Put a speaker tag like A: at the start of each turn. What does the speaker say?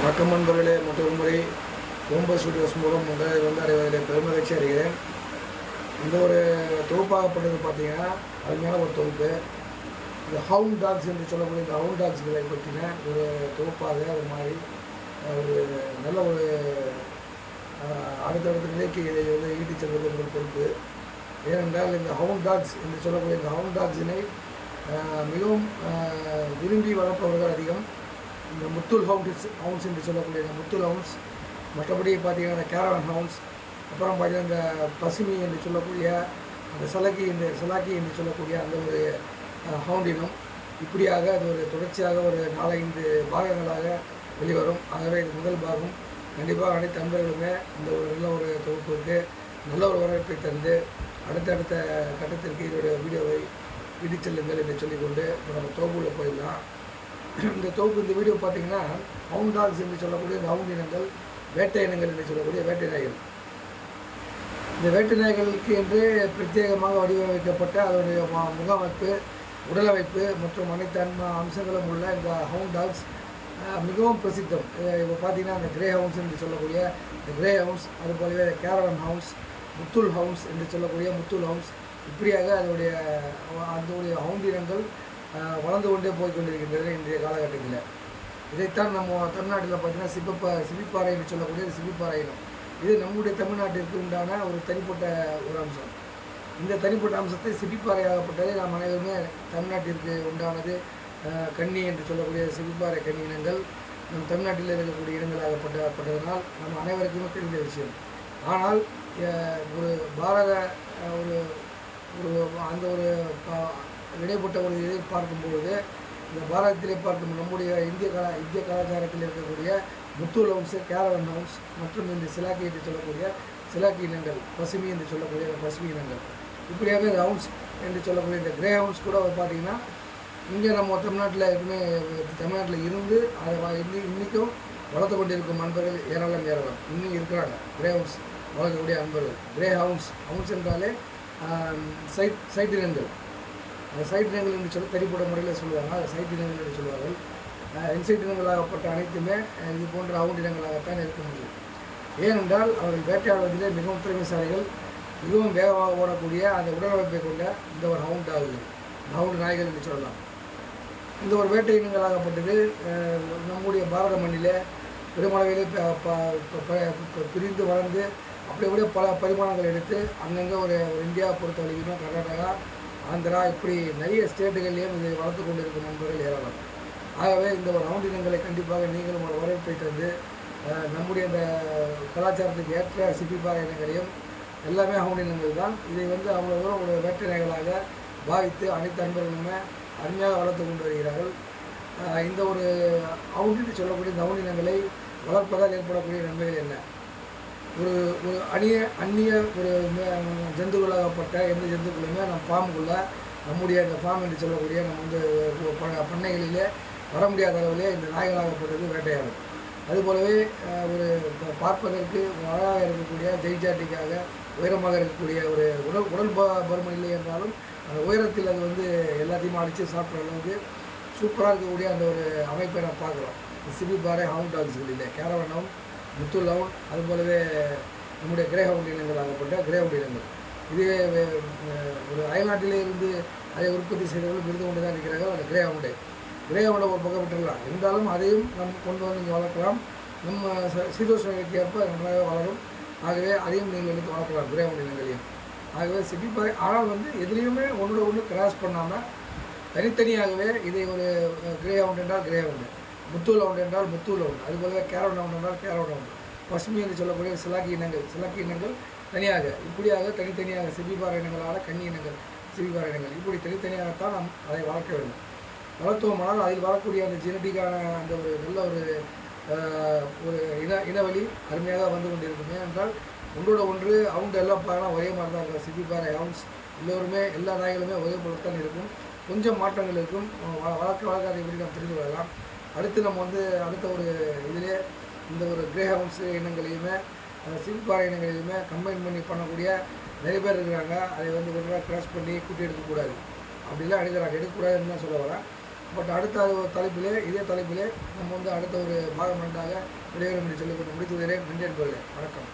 A: வணக்கம் நண்பர்களே மற்றொரு முறை ஓம்போ ஸ்டுடியோஸ் மூலம் உங்களை வந்து அடைவதில் பெருமகிழ்ச்சி அடைகிறேன். இந்த ஒரு தொகுப்பாகப்பட்டது பார்த்தீங்கன்னா அருமையான ஒரு தொகுப்பு இந்த ஹவுண்ட் டாக்ஸ் என்று சொல்லக்கூடிய இந்த ஹவுண்ட் டாக்ஸ்களை பற்றின ஒரு தொகுப்பாக ஒரு மாதிரி ஒரு நல்ல ஒரு அடுத்தடுத்த நிலைக்கு இதை வந்து ஈட்டிச் செல்வது ஒரு பொறுப்பு ஏனென்றால் இந்த ஹவுண்ட் டாக்ஸ் என்று சொல்லக்கூடிய இந்த ஹவுண்ட் டாக்ஸினை மிகவும் விரும்பி வளர்ப்பவர்கள் அதிகம். இந்த முத்துல் ஹவுண்ட்ஸ் ஹவுன்ஸ் என்று சொல்லக்கூடிய இந்த முத்துல் ஹவுன்ஸ் மற்றபடி பார்த்தீங்கன்னா அந்த கேரவன் ஹவுன்ஸ் அப்புறம் பார்த்தீங்கன்னா இந்த பசுமி என்று சொல்லக்கூடிய அந்த சலக்கி இந்த சலாக்கி என்று சொல்லக்கூடிய அந்த ஒரு ஹவுண்டினம் இப்படியாக அது ஒரு தொடர்ச்சியாக ஒரு நாலஞ்சு பாகங்களாக வெளிவரும். ஆகவே இது முதல் பாகம். கண்டிப்பாக அனைத்து நண்பர்களுமே இந்த ஒரு நல்ல ஒரு தொகுப்புக்கு நல்ல ஒரு வரவேற்பை தந்து அடுத்தடுத்த கட்டத்திற்கு இதனுடைய வீடியோவை இடிச்செல்லுங்கள் என்று சொல்லிக்கொண்டு இப்போ நம்ம தொகுப்புள்ள போயிடலாம். இந்த தொகுப்பு இந்த வீடியோ பார்த்தீங்கன்னா அவுன் டாக்ஸ் என்று சொல்லக்கூடிய இந்த இனங்கள் வேட்டை இனங்கள் என்று சொல்லக்கூடிய வேட்டை நாய்கள். இந்த வேட்டை நாய்களுக்கு என்று பிரத்யேகமாக வடிவமைக்கப்பட்ட அதனுடைய ம- முகமைப்பு உடலமைப்பு மற்றும் அனைத்து அன்ம அம்சங்களும் உள்ள இந்த ஹவுன் டாக்ஸ் மிகவும் பிரசித்தம். இப்போ பார்த்தீங்கன்னா இந்த கிரே ஹவுன்ஸ் என்று சொல்லக்கூடிய இந்த கிரே ஹவுன்ஸ் அது போலவே கேரவன் ஹவுன்ஸ் முத்துல் ஹவுன்ஸ் என்று சொல்லக்கூடிய முத்துல் ஹவுன்ஸ் இப்படியாக அதனுடைய அதனுடைய ஹவுண்டினங்கள் வளர்ந்து கொண்டே போய் கொண்டிருக்கின்றது இன்றைய காலகட்டத்தில். இதைத்தான் நம்ம தமிழ்நாட்டில் பார்த்தீங்கன்னா சிப்பப்பா சிப்பிப்பாறை என்று சொல்லக்கூடிய சிப்பிப்பாறை இனம் இது நம்முடைய தமிழ்நாட்டிற்கு உண்டான ஒரு தனிப்பட்ட ஒரு அம்சம். இந்த தனிப்பட்ட அம்சத்தை சிப்பிப்பாறையாகப்பட்டதை நாம் அனைவருமே தமிழ்நாட்டிற்கு உண்டானது கன்னி என்று சொல்லக்கூடிய சிப்பிப்பாறை கன்னி இனங்கள் நம் தமிழ்நாட்டில் இருக்கக்கூடிய இடங்களாகப்பட்டப்பட்டதனால் நம் அனைவருக்குமே தெரிந்த விஷயம். ஆனால் ஒரு பாரத ஒரு ஒரு அந்த ஒரு பா இடைப்பட்ட ஒரு இதை பார்க்கும்பொழுது இந்த பாரதத்திலே பார்க்கும் நம்முடைய இந்திய கலா இந்திய கலாச்சாரத்தில் இருக்கக்கூடிய முத்தூர் ஹவுன்ஸ் கேரவன் ஹவுஸ் மற்றும் இந்த சிலாக்கி என்று சொல்லக்கூடிய சிலாக்கி இனங்கள் பசுமி என்று சொல்லக்கூடிய பசுமை பசுமி இனங்கள். இப்படியாக இந்த ஹவுன்ஸ் என்று சொல்லக்கூடிய இந்த கிரே ஹவுன்ஸ் கூட பார்த்தீங்கன்னா இங்கே நம்ம தமிழ்நாட்டில் எப்பவுமே தமிழ்நாட்டில் இருந்து அதை வ- இன்னி இன்றைக்கும் வளர்த்து கொண்டிருக்கும் நண்பர்கள் ஏராளம் ஏராளம். இன்னும் இருக்கிறாங்க. கிரே ஹவுன்ஸ் வளர்க்கக்கூடிய நண்பர்கள் கிரே ஹவுன்ஸ் ஹவுன்ஸ் என்றாலே சைட் சைட் இனங்கள் அந்த சைட் இனங்கள் என்று சொல்லி தனிப்பட்ட முறையில் சொல்லுவாங்க. அது சைட் நிலங்கள் என்று சொல்வார்கள் இன்சைட் இனங்களாகப்பட்ட அனைத்துமே இது போன்ற அவுண்ட் இனங்களாகத்தான் இருக்க முடியும். ஏனென்றால் அவர்கள் வேட்டையாடுவதிலே மிகவும் திறமைசாலிகள் மிகவும் வேகமாக ஓடக்கூடிய அந்த உடலமைப்பை கொண்ட இந்த ஒரு ஹவுண்ட் ஆகுது. ஹவுண்ட் நாய்கள் என்று சொல்லலாம். இந்த ஒரு வேட்டை இனங்களாகப்பட்டது நம்முடைய பாரத மண்ணிலே பெருமளவிலே பிரிந்து வளர்ந்து அப்படி அப்படியே பல பரிமாணங்கள் எடுத்து அங்கங்கே ஒரு இந்தியா பொறுத்த வரைக்கும் கர்நாடகா ஆந்திரா இப்படி நிறைய ஸ்டேட்டுகள்லேயும் இதை வளர்த்து கொண்டிருக்கும் நண்பர்கள் ஏராளம். ஆகவே இந்த ஒரு ரவுண்ட் இனங்களை கண்டிப்பாக நீங்களும் ஒரு வரவேற்பை தந்து நம்முடைய இந்த கலாச்சாரத்துக்கு ஏற்ற சிப்பிப்பாறை இனங்களையும் எல்லாமே ஹவுண்ட் இனங்கள் தான். இதை வந்து அவ்வளோ தூரம் ஒரு வேட்டை பாவித்து அனைத்து அன்பர்களுமே அருமையாக வளர்த்து கொண்டு வருகிறார்கள். இந்த ஒரு அவுண்டின்னு சொல்லக்கூடிய இந்த அவுண்ட் இனங்களை வளர்ப்பதால் ஏற்படக்கூடிய நன்மைகள் என்ன? ஒரு ஒரு அந்நிய அந்நிய ஒரு ஜந்துக்களாகப்பட்ட எந்த ஜந்துக்களுமே நம்ம ஃபார்முக்குள்ளே நம்முடைய இந்த ஃபார்ம் என்று சொல்லக்கூடிய நம்ம வந்து பண்ணைகளிலே வர முடியாத அளவிலே இந்த நாய்களாகப்பட்டது வேட்டையாடும். அதுபோலவே ஒரு பார்ப்பதற்கு அழகாக இருக்கக்கூடிய ஜெய்ஜாட்டிக்காக உயரமாக இருக்கக்கூடிய ஒரு உடல் உடல் ப பருமன் இல்லை என்றாலும் அந்த உயரத்தில் அது வந்து எல்லாத்தையும் அடித்து சாப்பிட்ற அளவுக்கு சூப்பராக இருக்கக்கூடிய அந்த ஒரு அமைப்பை நம்ம பார்க்குறோம் சிபிபாறை ஹவுண்ட் டாக்ஸ்களிலே கேரவன் ஹவுண்ட் அது போலவே நம்முடைய கிரே ஹவுண்ட் இனங்களாகப்பட்ட கிரே ஹவுண்ட் இனங்கள் இதுவே ஒரு அயல்நாட்டிலே இருந்து அதை உற்பத்தி செய்தவர்கள் விருது கொண்டு தான் இருக்கிறார்கள் அந்த கிரே ஹவுண்டை கிரே ஒரு பக்கம் விட்டுடலாம். இருந்தாலும் அதையும் நம் கொண்டு வந்து இங்கே வளர்க்கலாம். நம்ம ச- ஏற்ப நல்லாவே வளரும். ஆகவே அதையும் நீங்கள் எடுத்து வளர்க்கலாம் கிரே ஹவுண்ட் இனங்களையும் ஆகவே சிப்பிப்பாறை ஆனால் வந்து எதுலேயுமே ஒன்றோட ஒன்று கிராஸ் பண்ணாமல் தனித்தனியாகவே இதை ஒரு கிரே ஹவுண்ட் என்றால் கிரே முத்து லவுண்ட் என்றால் முத்து லவுண்ட் அதுபோல கேரோ லவுண்ட் என்றால் கேரோ லவுண்ட் பசுமை என்று சொல்லக்கூடிய சிலாக்கி இனங்கள் சிலாக்கி இனங்கள் தனியாக இப்படியாக தனித்தனியாக சிபிபார இனங்களால் கன்னி இனங்கள் சிபிபார இனங்கள். இப்படி தனித்தனியாகத்தான் நாம் அதை வளர்க்க வேண்டும். வளர்த்தோமானால் அதில் வரக்கூடிய அந்த ஜெனட்டிக்கான அந்த ஒரு நல்ல ஒரு ஒரு இன இனவழி அருமையாக வந்து கொண்டிருக்குமே. என்றால் ஒன்றோட ஒன்று அவங்க எல்லாம் பாருனா ஒரே மாதிரி தான் இருக்கும். சிபிபாறை ஹவுன்ஸ் எல்லோருமே எல்லா நாய்களுமே ஒரே போலத்தான் இருக்கும். கொஞ்சம் மாற்றங்கள் இருக்கும். வளர்க்க வளர்க்க அதை எப்படி நாம் தெரிந்து கொள்ளலாம். அடுத்து நம்ம வந்து அடுத்த ஒரு இதிலே இந்த ஒரு கிரேஹவுன்ஸ் இனங்களையுமே சிபிபாறை இனங்களையுமே கம்பைன் பண்ணி பண்ணக்கூடிய நிறைய பேர் இருக்கிறாங்க. அதை வந்து ஒன்றாக கிராஸ் பண்ணி கூட்டி எடுக்கக்கூடாது அப்படிலாம் எடுக்கிறாங்க எடுக்கக்கூடாதுன்னு தான் சொல்ல வரேன். பட் அடுத்த ஒரு தலைப்பிலே இதே தலைப்பிலே நம்ம வந்து அடுத்த ஒரு பாகம் நன்றாக விடைபெறும் என்று சொல்லிக்கொண்டு முடித்து நன்றி என்பவர்களே வணக்கம்.